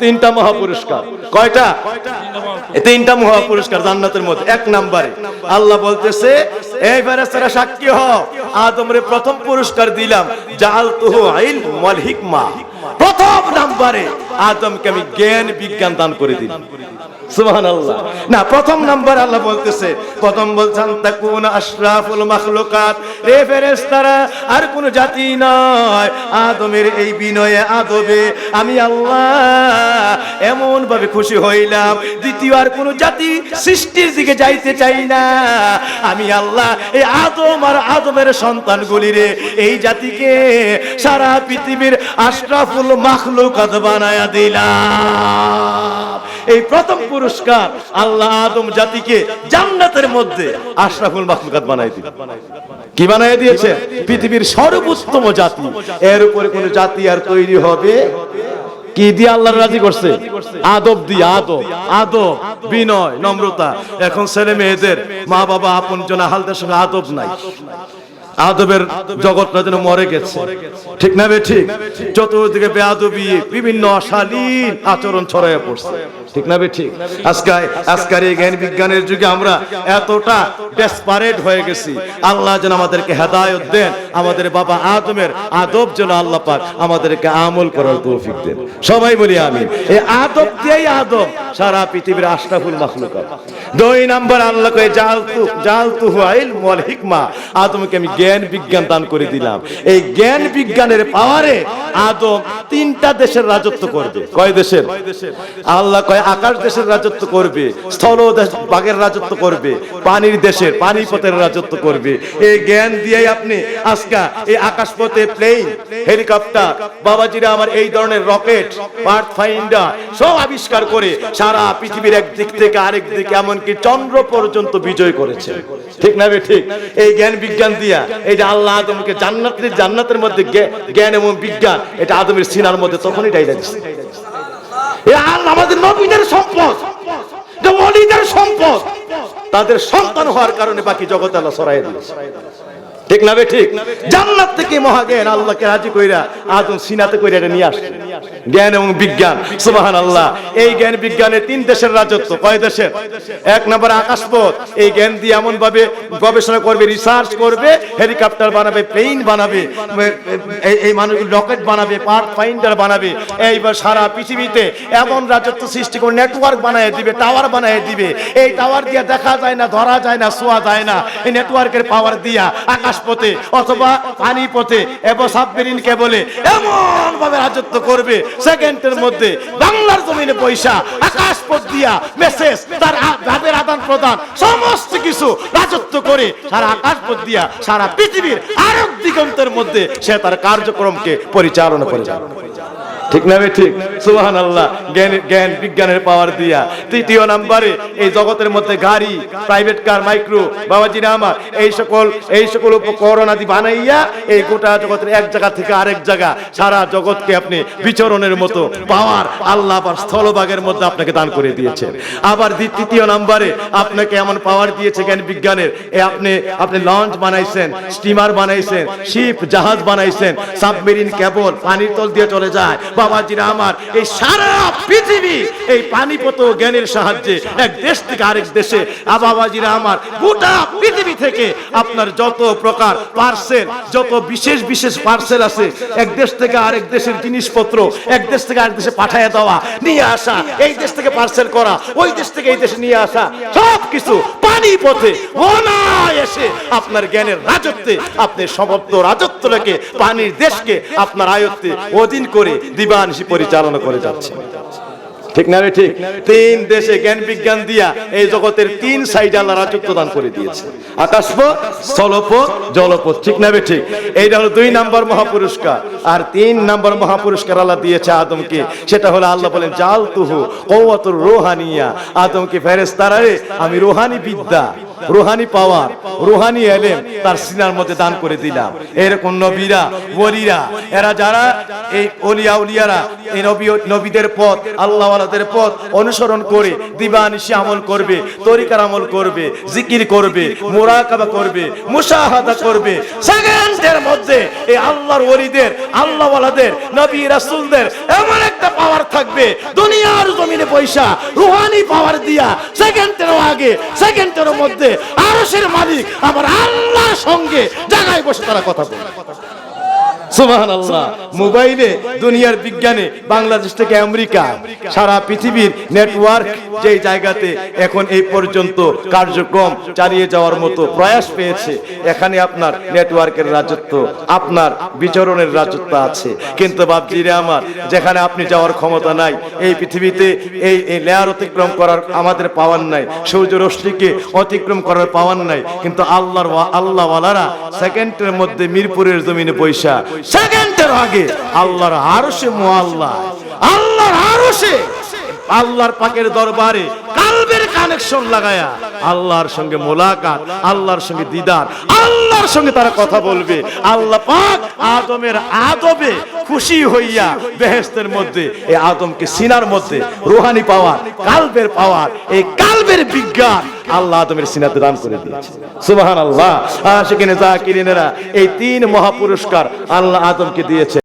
তিনটা মহা পুরস্কার কয়টা তিনটা মহাপুরস্কার জান্নাতের মধ্যে। এক নম্বরে আল্লাহ বলতেছে, এই ফেরেশতারা সাক্ষী হও। আদমরে প্রথম পুরস্কার দিলাম। জাআলতুহু ইলম ওয়াল হিকমা। প্রথম নম্বরে আদমকে আমি জ্ঞান, বিজ্ঞান দান করে সুবহানাল্লাহ। না, প্রথম নাম্বার আল্লাহ বলতেছে, প্রথম বলছেন আশরাফুল মাখলুকাত। রে আর কোন জাতি নয়, আদমের এই বিনয়ে আদবে। আমি আল্লাহ এমন ভাবে খুশি হইলাম, দ্বিতীয় আর কোন জাতি সৃষ্টির দিকে যাইতে চাই না। আমি আল্লাহ এই আদম আর আদমের সন্তানগুলি রে, এই জাতিকে সারা পৃথিবীর আশরাফুল মাখলুকাত বানায়া দিলাম। এই প্রথম পুরস্কার আল্লাহ আদম জাতিকে জান্নাতের মধ্যে আশরাফুল মাখলুকাত বানাই দিল। কি বানাই দিয়েছে? পৃথিবীর সর্বোত্তম জাতি। এর উপরে কোন জাতি আর তৈরি হবে? কি দিয়ে আল্লাহ রাজি করছে? আদব দিয়ে আদব। আদব, বিনয়, নম্রতা। এখন ছেলে মেয়েদের মা বাবা আপন জন হালদের সঙ্গে আদব নাই। আদবের জগৎটা যেন মরে গেছে। ঠিক না বে ঠিক? চতুর্দিকে বেআদবি বিভিন্ন অশালীন আচরণ ছড়াইয়া পড়ছে। ঠিক না বে ঠিক? আজকে আজকের এই জ্ঞান বিজ্ঞানের যুগে আমরা এতটা ডেসপারেট হয়ে গেছি। আল্লাহ যেন আমাদেরকে হেদায়ত দেন। আমাদের বাবা আদমের আদব যেন আল্লাহ পাক আমাদেরকে আমল করার তৌফিক দেন। সবাই বলি আমি এই আদব দিয়েই আদব। সারা পৃথিবীর আশরাফুল মাখলুকাত। দুই নাম্বার আল্লাহ কয়ে জালতু জালতু হুয়াইল ওয়াল হিকমা। আদমকে আমি জ্ঞান বিজ্ঞান দান করে দিলাম। এই জ্ঞান বিজ্ঞানের পাওয়ারে আদম তিনটা দেশের রাজত্ব করবে। কয় দেশের? আল্লাহ কয়, আকাশ দেশের রাজত্ব করবে, স্থল দেশ বাগের রাজত্ব করবে, পানির দেশের পানি পথের রাজত্ব করবে। এই জ্ঞান দিয়েই আপনি আজকা এই আকাশ পথে প্লেন হেলিকপ্টার বাবাজিরা আমার এই ধরনের রকেট পার্থ ফাইন্ডার সব আবিষ্কার করে সারা পৃথিবীর এক দিক থেকে আরেক দিকে, এমনকি চন্দ্র পর্যন্ত বিজয় করেছে। ঠিক না ঠিক? এই জ্ঞান বিজ্ঞান দিয়া এই যে আল্লাহ আদমকে জান্নাতের জান্নাতের মধ্যে জ্ঞান এবং বিজ্ঞান, এটা আদমের সিনার মধ্যে তখনই ডাইলা দিচ্ছে এ আল্লাহ আমাদের নবীদের সম্পদ সম্পদ, তাদের সন্তান হওয়ার কারণে বাকি জগৎ আল্লাহ সরাই দিয়েছে। ঠিক না ঠিক? জান্নাত থেকে মহাজ্ঞান আল্লাহকে রাজি কইরা আদম সিনাতে কইরা এটা নিয়ে আসছে। জ্ঞান এবং বিজ্ঞান সুবাহান আল্লাহ এই জ্ঞান বিজ্ঞানের তিন দেশের রাজত্ব, কয় দেশের? এক নম্বর আকাশপথ। এই জ্ঞান দিয়ে এমন ভাবে গবেষণা করবে রিসার্চ করবে হেলিকপ্টার বানাবে প্লেন বানাবে এই মানুষ রকেট বানাবে পার্ট ফাইন্ডার বানাবে। এইবার সারা পৃথিবীতে এমন রাজত্ব সৃষ্টি করে নেটওয়ার্ক বানায় দিবে টাওয়ার বানায় দিবে। এই টাওয়ার দিয়ে দেখা যায় না, ধরা যায় না, শোয়া যায় না। এই নেটওয়ার্কের পাওয়ার দিয়া আকাশ পথে অথবা পানি পথে এবং সাবমেরিন কেবলে এমন ভাবে রাজত্ব করবে। সেকেন্ডের মধ্যে বাংলার জমিনে পয়সা আকাশ পথ দিয়া মেসেজ তার ভাবের আদান প্রদান, সমস্ত কিছু রাজত্ব করে সারা আকাশ পথ দিয়া সারা পৃথিবীর আরব দিগন্তের মধ্যে সে তার কার্যক্রমকে পরিচালনা করে যাবে ঠিক না ঠিক? সুবাহান আল্লাহ জ্ঞান জ্ঞান, বিজ্ঞানের পাওয়ার দিয়া। তৃতীয় নাম্বারে, এই জগতের মধ্যে গাড়ি প্রাইভেট কার মাইক্রো বাবাজিরা আমার, এই সকল এই সকল উপকরণ আদি বানাইয়া এই গোটা জগতের এক জায়গা থেকে আরেক জায়গা, সারা জগৎকে আপনি বিচরণের মতো পাওয়ার আল্লাহ আবার স্থলভাগের মধ্যে আপনাকে দান করে দিয়েছেন। আবার তৃতীয় নাম্বারে, আপনাকে এমন পাওয়ার দিয়েছে জ্ঞান, বিজ্ঞানের, এ আপনি আপনি লঞ্চ বানাইছেন স্টিমার বানাইছেন শিপ জাহাজ বানাইছেন সাবমেরিন কেবল পানির তল দিয়ে চলে যায় বাবাজিরা আমার, এই সারা পৃথিবী এই পানিপত জ্ঞানের সাহায্যে এক দেশ থেকে আরেক দেশে বাবাজিরা আমার, গোটা পৃথিবী থেকে আপনার যত প্রকার পার্সেল যত বিশেষ বিশেষ পার্সেল আছে, এক দেশ থেকে আরেক দেশের জিনিসপত্র, এক দেশ থেকে আরেক দেশে পাঠায় দেওয়া, নিয়ে আসা, এই দেশ থেকে পার্সেল করা, ওই দেশ থেকে এই দেশে নিয়ে আসা সব কিছু পানি পথে অনায়াসে আপনার জ্ঞানের রাজত্বে আপনি সমস্ত রাজত্ব রেখে পানির দেশকে আপনার আয়ত্তে অধীন করে দিবান পরিচালনা করে যাচ্ছে ঠিক না রে ঠিক? তিন দেশে জ্ঞান বিজ্ঞান দিয়া এই জগতের তিন সাইড আল্লাহ রাজত্ব দান করে দিয়েছে। আকাশপথ স্থলপথ জলপথ ঠিক না রে ঠিক? এইটা হলো দুই নাম্বার মহাপুরস্কার। আর তিন নাম্বার মহাপুরস্কার আল্লাহ দিয়েছে আদমকে। সেটা হলো আল্লাহ বলেন জাল তুহু কৌয়াতুর রোহানিয়া। আদমকে ফেরেস্তারা রে আমি রোহানি বিদ্যা। রুহানি পাওয়ার, রুহানি এলেম তার সিনার মধ্যে দান করে দিলাম। এরকম নবীরা, ওলিরা, এরা যারা এই অলিয়া উলিয়ারা, এই নবী, নবীদের পথ, আল্লাহওয়ালাদের পথ অনুসরণ করে দিবানিশি আমল করবে, তরিকার আমল করবে, জিকির করবে, মোরাকাবা করবে, মুশাহাদা করবে। সেকেন্ডের মধ্যে এই আল্লাহর ওলিদের, আল্লাহওয়ালাদের, নবী রাসূলদের এমন একটা পাওয়ার থাকবে, দুনিয়ার জমিনে পয়সা, রুহানি পাওয়ার দিয়া সেকেন্ডেরও আগে সেকেন্ডের মধ্যে আরশের মালিক আমার আল্লাহর সঙ্গে জায়গায় বসে তারা কথা বলে। সুবহান আল্লাহ মোবাইলে দুনিয়ার বিজ্ঞানে বাংলাদেশ থেকে আমেরিকা সারা পৃথিবীর নেটওয়ার্ক যে জায়গাতে এখন এই পর্যন্ত কার্যক্রম চালিয়ে যাওয়ার মতো প্রয়াস পেয়েছে এখানে আপনার নেটওয়ার্কের রাজত্ব আপনার বিচরণের রাজত্ব আছে। কিন্তু বাপজিরে আমার যেখানে আপনি যাওয়ার ক্ষমতা নাই এই পৃথিবীতে এই এই লেয়ার অতিক্রম করার আমাদের পাওয়ার নাই সূর্য রশ্মিকে অতিক্রম করার পাওয়ার নাই কিন্তু আল্লাহর ওয়া- আল্লাহওয়ালারা সেকেন্ডের মধ্যে মিরপুরের জমিনে পয়সা সেকেন্ডের আগে আল্লাহর আরশে মোয়াল্লা আল্লাহর আরশে। আল্লাহর পাকের দরবারে কানেকশন লাগায়া। আল্লাহর সঙ্গে মোলাকাত, আল্লাহর সঙ্গে দিদার, আল্লাহর সঙ্গে তারা কথা বলবে। আল্লাহ পাক আদমের আদবে খুশি হইয়া বেহেস্তের মধ্যে এই আদমকে সিনার মধ্যে রুহানি পাওয়ার, কালবের পাওয়ার, এই কালবের বিজ্ঞান আল্লাহ আদমের সিনাতে দান করে দিয়েছে। সুবহান আল্লাহ সেখানে জাকিরিনেরা এই তিন মহাপুরস্কার আল্লাহ আদমকে দিয়েছে।